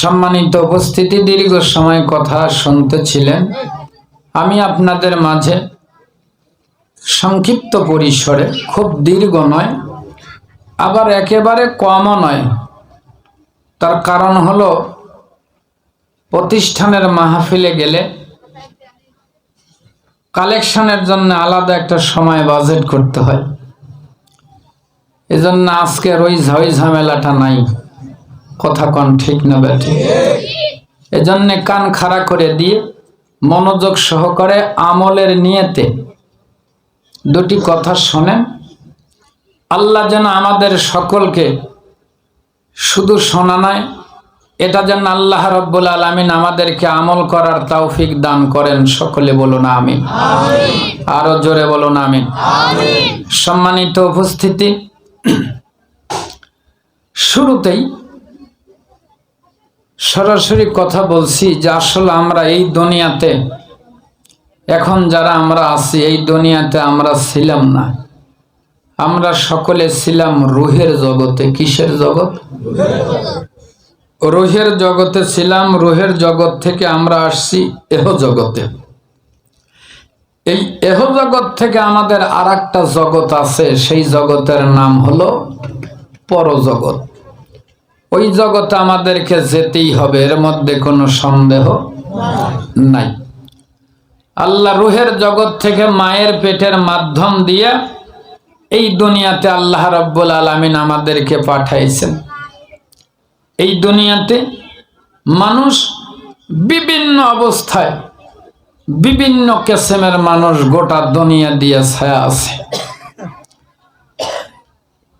সম্মানিত উপস্থিতি, দীর্ঘ সময় কথা শুনতেছিলেন। আমি আপনাদের মাঝে সংক্ষিপ্ত পরিসরে, খুব দীর্ঘ নয়, আবার একেবারে কমও নয়। তার কারণ হলো, প্রতিষ্ঠানের মাহফিলে গেলে কালেকশনের জন্য আলাদা একটা সময় বাজেট করতে হয়। এজন্য আজকের ওই ঝামেলাটা নাই। কথা কন ঠিক না ব্যাঠি এজন্য কান খাড়া করে দিয়ে মনোযোগ সহকারে আমলের নিয়েতে দুটি কথা শোনেন। আল্লাহ যেন আমাদের সকলকে শুধু শোনা নয় এটা যেন আল্লাহ রব্বুল আলমিন আমাদেরকে আমল করার তৌফিক দান করেন। সকলে বলুন আমিন। আরও জোরে বলুন আমিন। সম্মানিত উপস্থিতি শুরুতেই সরাসরি কথা বলছি যে আসলে আমরা এই দুনিয়াতে, এখন যারা আমরা আছি, এই দুনিয়াতে আমরা ছিলাম না। আমরা সকলে ছিলাম রুহের জগতে। কিসের জগৎ? রুহের জগতে ছিলাম, রুহের জগৎ থেকে আমরা আসছি এহ জগতে। এই এহ জগৎ থেকে আমাদের আর জগৎ আছে, সেই জগতের নাম হলো পরজগৎ। ওই জগতে আমাদেরকে যেতেই হবে, এর মধ্যে কোনো সন্দেহ নাই। আল্লাহ রুহের জগৎ থেকে মায়ের পেটের মাধ্যম দিয়ে এই দুনিয়াতে আল্লাহ রব্বুল আলমিন আমাদেরকে পাঠাইছেন। এই দুনিয়াতে মানুষ বিভিন্ন অবস্থায় বিভিন্ন কেসেমের মানুষ গোটা দুনিয়া দিয়ে ছায়া আছে।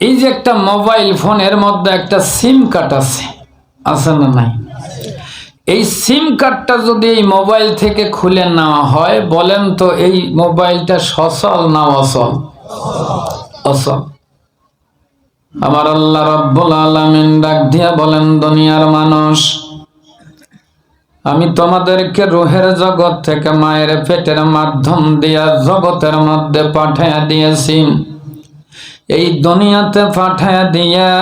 এই যে একটা মোবাইল ফোনের মধ্যে একটা সিম কার্ড আছে আছে না নাই? এই সিম কার্ডটা যদি এই মোবাইল থেকে খুলে নেওয়া হয়, বলেন তো এই মোবাইলটা সচল না অসল অসল আমার আল্লাহ রব্বুল আলমিন ডাক দিয়া বলেন, দুনিয়ার মানুষ, আমি তোমাদেরকে রোহের জগৎ থেকে মায়ের পেটের মাধ্যম দিয়া জগতের মধ্যে পাঠাইয়া দিয়েছি। এই দুনিয়াতে পাঠাইয়া দিয়া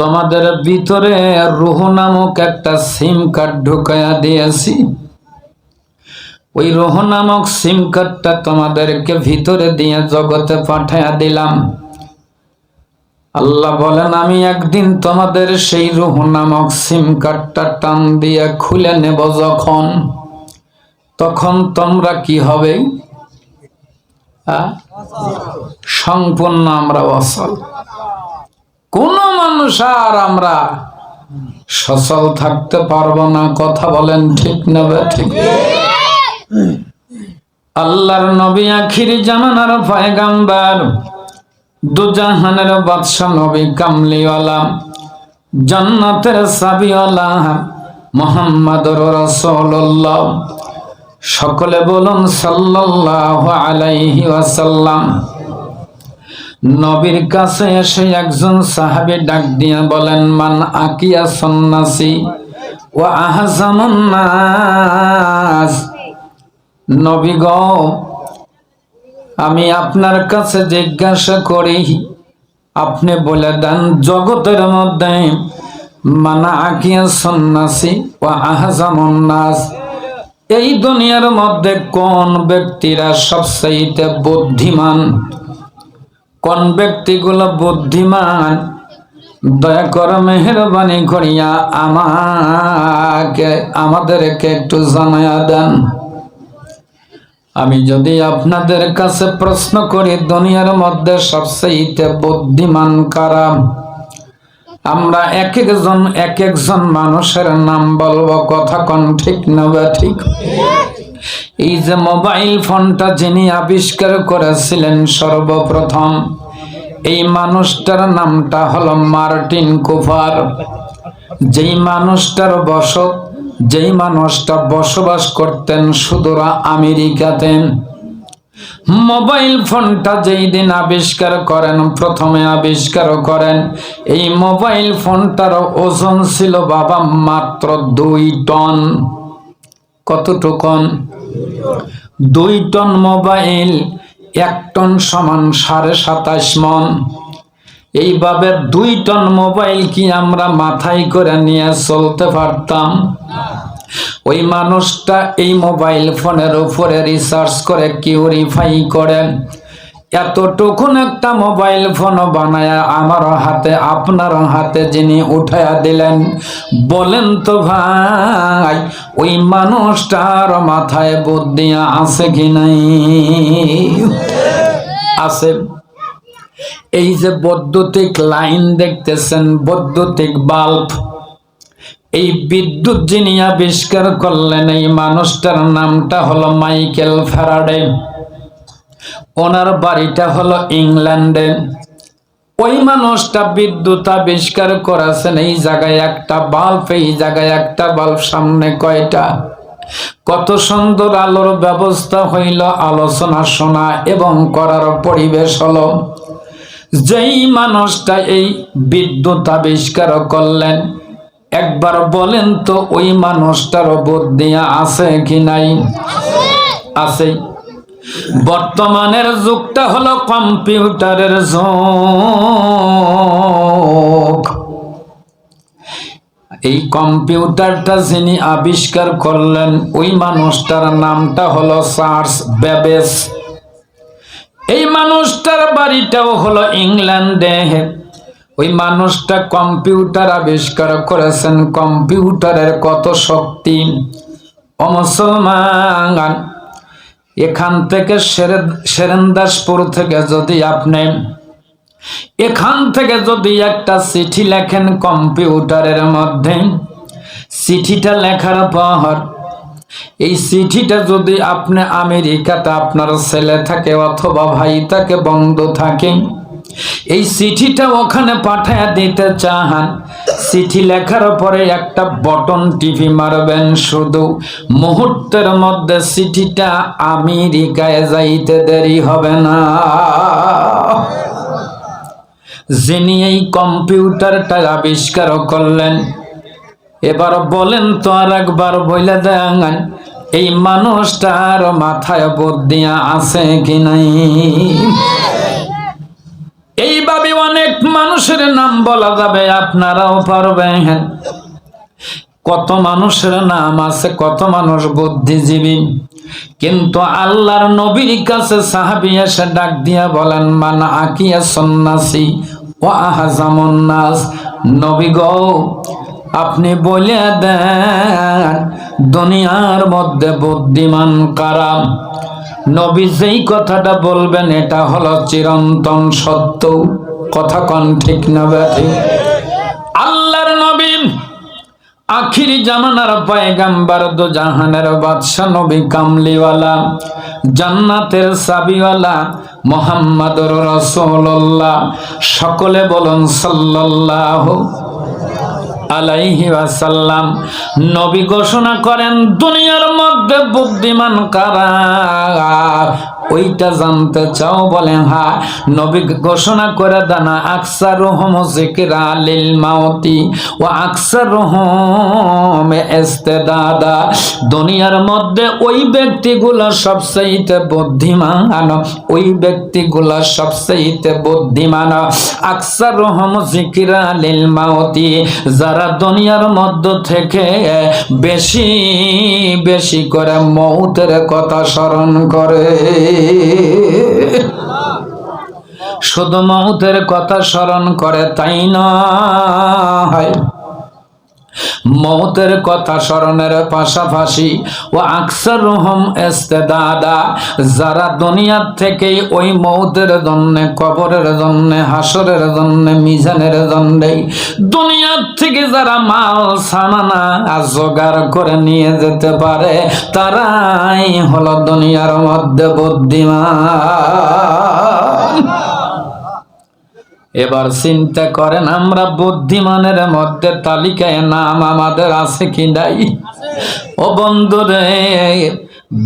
তোমাদের ভিতরে রুহ নামক একটা সিম কার্ড ঢুকাইয়া দিয়েছি। ওই রোহ নামক সিম কার্ডটা তোমাদেরকে ভিতরে দিয়ে জগতে পাঠাইয়া দিলাম। আল্লাহ বলেন, আমি একদিন তোমাদের সেই রুহ নামক সিম কার্ডটা টান দিয়ে খুলে নেব যখন। তখন তোমরা কি হবে? সম্পূর্ণ আমরা অসল। কোন মানুষ আর আমরা সচল থাকতে পারব না, কথা বলেন ঠিক না ঠিক? আল্লাহর নবী আখিরি জামানার পয়গাম্বার, দুজাহানের বাদশা নবী কামলিওয়ালা, জান্নাতের সাবিওয়ালা মোহাম্মদুর রাসূলুল্লাহ। সকলে বলুন সাল্লাল্লাহু আলাইহি ওয়াসাল্লাম। নবীর কাছে এসে একজন সাহাবী ডাক দিয়া বলেন, মান আকিয়া সন্ন্যাসী ও নাস। নবী গ, আমি আপনার কাছে জিজ্ঞাসা করি, আপনি বলে দেন, জগতের মধ্যে মানা আকিয়া সন্ন্যাসী ও আহজামুন নাস। এই দুনিয়ার মধ্যে কোন ব্যক্তিরা সবচাইতে বুদ্ধিমান? কোন ব্যক্তিগুলো বুদ্ধিমান? দয়া করে মেহরবানি করিয়া আমাকে, আমাদেরকে একটু জানাইয়া দেন। আমি যদি আপনাদের কাছে প্রশ্ন করি, দুনিয়ার মধ্যে সবচেয়ে বুদ্ধিমান কারা? আমরা এক একজন এক একজন মানুষের নাম বলব, কথা কোন ঠিক না বা ঠিক? এই যে মোবাইল ফোনটা যিনি আবিষ্কার করেছিলেন সর্বপ্রথম, এই মানুষটার নামটা হলো মার্টিন কুফার যেই মানুষটার বসত, যেই মানুষটা বসবাস করতেন সুদূরা আমেরিকাতে মোবাইল ফোনটা যেই দিন আবিষ্কার করেন, প্রথমে আবিষ্কার করেন, এই মোবাইল ফোনটার ওজন ছিল বাবা মাত্র দুই টন। কতটুকন? দুই টন মোবাইল, এক টন সমান সাড়ে সাতাশ মন। এইভাবে দুই টন মোবাইল কি আমরা মাথায় করে নিয়ে চলতে পারতাম? ওই মানুষটা এই মোবাইল ফোনের উপরে রিসার্চ করে কিউরিফাই করে। এতটুকুন একটা মোবাইল ফোন বানায় আমার হাতে, আপনার হাতে যিনি উঠাইয়া দিলেন, বলেন তো ভাই, ওই মানুষটার মাথায় বুদ্ধি আছে কি নাই? আছে। এই যে বৈদ্যুতিক লাইন দেখতেছেন, বৈদ্যুতিক বাল্ব। এই বিদ্যুৎ যিনি আবিষ্কার করলেন, এই মানুষটার নামটা হলো মাইকেল ফ্যারাডে। ওনার বাড়িটা হলো ইংল্যান্ডে। ওই মানুষটা বিদ্যুৎ আবিষ্কার করেছেন, এই জায়গায় একটা বাল্ব, এই জায়গায় একটা বাল্ব, সামনে কয়টা? কত সুন্দর আলোর ব্যবস্থা হইল, আলোচনা শোনা এবং করার পরিবেশ হলো। যেই মানুষটা এই বিদ্যুৎ আবিষ্কার করলেন একবার বলেন তো ওই মানুষটার বুদ্ধি আছে কি নাই? আছে। বর্তমানের যুগটা হলো কম্পিউটারের যুগ। এই কম্পিউটারটা যিনি আবিষ্কার করলেন, ওই মানুষটার নামটা হলো চার্লস বেবেস এই মানুষটার বাড়িটাও হলো ইংল্যান্ডে। ওই মানুষটা কম্পিউটার আবিষ্কার করেছেন। কম্পিউটারের কত শক্তি? ও মুসলমান, এখান থেকে সেরেন্দাসপুর থেকে যদি আপনি এখান থেকে যদি একটা চিঠি লেখেন কম্পিউটারের মধ্যে, চিঠিটা লেখার পর এই চিঠিটা যদি আপনি আমেরিকাতে আপনার ছেলে থাকে অথবা ভাই থাকে, বন্ধু থাকে এই চিঠিটা ওখানে পাঠায় দিতে চাহান। চিঠি লেখার পরে একটা বটন টিভি মারবেন শুধু। মুহূর্তের মধ্যে চিঠিটা আমেরিকায় যাইতে দেরি হবে না। যিনি এই কম্পিউটারটা আবিষ্কার করলেন, এবার বলেন তো আর একবার বলে দেন এই মানুষটার মাথায় বুদ্ধিয়া আছে কি নাই? এইভাবে অনেক মানুষের নাম বলা যাবে, আপনারাও পারবেন। কত মানুষের নাম আছে, কত মানুষ বুদ্ধিজীবী। কিন্তু আল্লাহর নবীর কাছে সাহাবি এসে ডাক দিয়া বলেন, মানা আকিয়া সন্ন্যাসী ও আহাজামন্নাস নবী গো, আপনি বলে দেন, দুনিয়ার মধ্যে বুদ্ধিমান কারাম নবী যেই কথাটা বলবেন, এটা হলো চিরন্তন সত্য। কথা কন ঠিক না ব্যাঠি আল্লাহর নবী আখিরি জামানার পায়গাম্বার দো জাহানের বাদশা নবী কামলিওয়ালা, জান্নাতের সাবিওয়ালা মোহাম্মদুর রসুল্লাহ সকলে বলুন সাল্লাল্লাহু আলাইহি ওয়াসাল্লাম। নবী ঘোষণা করেন দুনিয়ার মধ্যে বুদ্ধিমান কারা? ওইটা জানতে চাও বলে হা নবী ঘোষণা করে দানা আকসার রহম জিকিরা লিল মাওতি ও আকসার রহম দাদা দুনিয়ার মধ্যে ওই ব্যক্তিগুলো সবচেয়ে বুদ্ধিমান, ওই ব্যক্তিগুলো সবচেয়ে বুদ্ধিমান। আকসার রহম জিকিরা লিল মাওতি যারা দুনিয়ার মধ্য থেকে বেশি বেশি করে মৌতের কথা স্মরণ করে। শুধু মৌতের কথা স্মরণ করে তাই নয়। মৌতের কথা স্মরণের পাশাপাশি ও আকসার রহম দাদা যারা দুনিয়ার থেকে ওই মৌতের জন্য, কবরের জন্য, হাসরের জন্য, মিজানের জন্য, দুনিয়ার থেকে যারা মাল, সামানা জোগাড় করে নিয়ে যেতে পারে, তারাই হলো দুনিয়ার মধ্যে বুদ্ধিমান। এবার চিন্তা করেন, আমরা বুদ্ধিমানের মধ্যে তালিকায় নাম আমাদের আছে কি নাই? ও বন্ধুরে,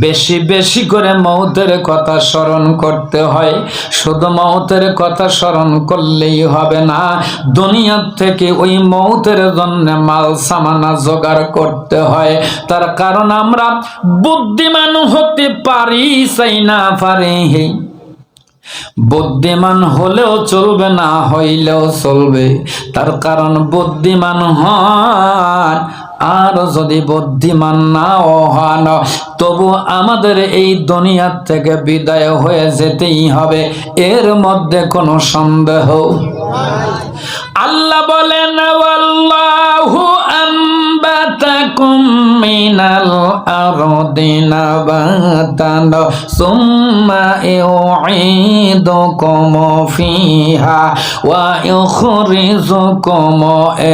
বেশি বেশি করে মৌতের কথা স্মরণ করতে হয়। শুধু মৌতের কথা স্মরণ করলেই হবে না, দুনিয়ার থেকে ওই মৌতের জন্য মাল সামানা জোগাড় করতে হয়। তার কারণ আমরা বুদ্ধিমান হতে পারি, চাই না পারি। বুদ্ধিমান হলেও চলবে না, হইলেও চলবে। তার কারণ বুদ্ধিমান হন, আর যদি বুদ্ধিমান নাও হন, তবু আমাদের এই দুনিয়ার থেকে বিদায় হয়ে যেতেই হবে, এর মধ্যে কোনো সন্দেহ। আল্লাহ বলেন, আল্লাহু মিনাল আরদি নাবাতান, সুম্মা ইউঈদুকুম ফিহা ওয়া ইউখরিজুকুম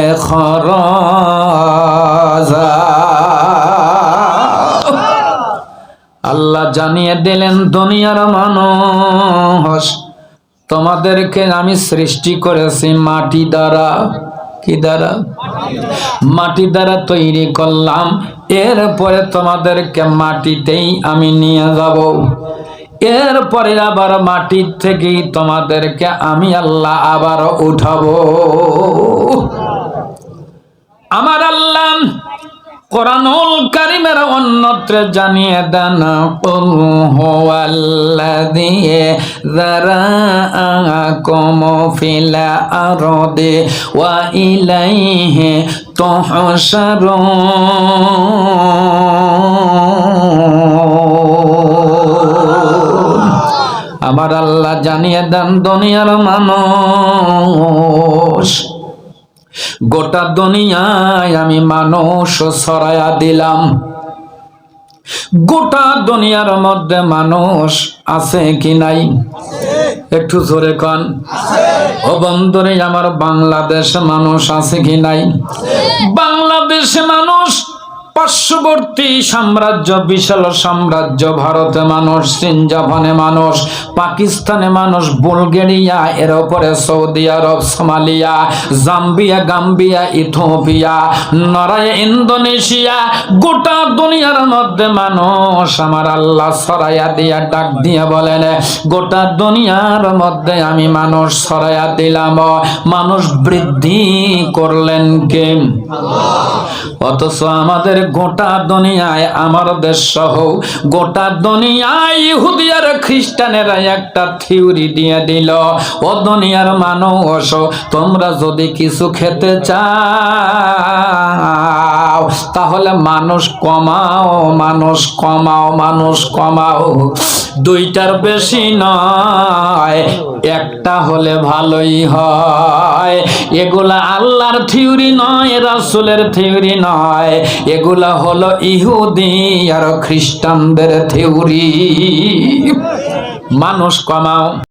ইখরাজা। আল্লাহ জানিয়ে দিলেন, দুনিয়ার মানুষ, তোমাদেরকে আমি সৃষ্টি করেছি মাটি দ্বারা। কি দ্বারা? মাটি দ্বারা তৈরি করলাম। এরপরে তোমাদেরকে মাটিতেই আমি নিয়ে যাব। এরপরে আবার মাটির থেকেই তোমাদেরকে আমি আল্লাহ আবার উঠাবো। আমার আল্লাহ কোরআনুল কারিমের অন্যত্র জানিয়ে দেন, কুল হুয়াল্লাযী যারাআকুম ফিল আরদি ওয়া ইলাইহি তুহশারুন। আমার আল্লাহ জানিয়ে দেন, দুনিয়ার মানুষ গোটা দুনিয়ায় আমি মানুষ সরায়া দিলাম। গোটা দুনিয়ার মধ্যে মানুষ আছে কি নাই? একটু জোরে কন। ও বন্ধুরে, আমার বাংলাদেশ মানুষ আছে কি নাই? বাংলাদেশে মানুষ পার্শ্ববর্তী সাম্রাজ্য, বিশাল সাম্রাজ্য, ভারতে মানুষ চীন জাপানে মানুষ, পাকিস্তানে মানুষ, বুলগেরিয়া, এর উপরে সৌদি আরব, Somalia, Zambia, Gambia Ethiopia নরায় Indonesia, গোটা দুনিয়ার মধ্যে মানুষ আমার আল্লাহ সরাইয়া দিয়া, ডাক দিয়ে বলেন, গোটা দুনিয়ার মধ্যে আমি মানুষ সরাইয়া দিলাম। মানুষ বৃদ্ধি করলেন কে? অথচ আমাদের গোটা দুনিয়ায়, আমার দেশ সহ গোটা দুনিয়ায় আর খ্রিস্টানেরা একটা থিওরি দিয়ে দিল, ও দুনিয়ার মানুষ, তোমরা যদি কিছু খেতে চাও তাহলে মানুষ কমাও মানুষ কমাও মানুষ কমাও। দুইটার বেশি নয়, একটা হলে ভালোই হয়। এগুলা আল্লাহর থিওরি নয়, রাসুলের থিওরি নয়। এগুলা হলো ইহুদি আর খ্রিস্টানদের থিওরি। মানুষ কমাও।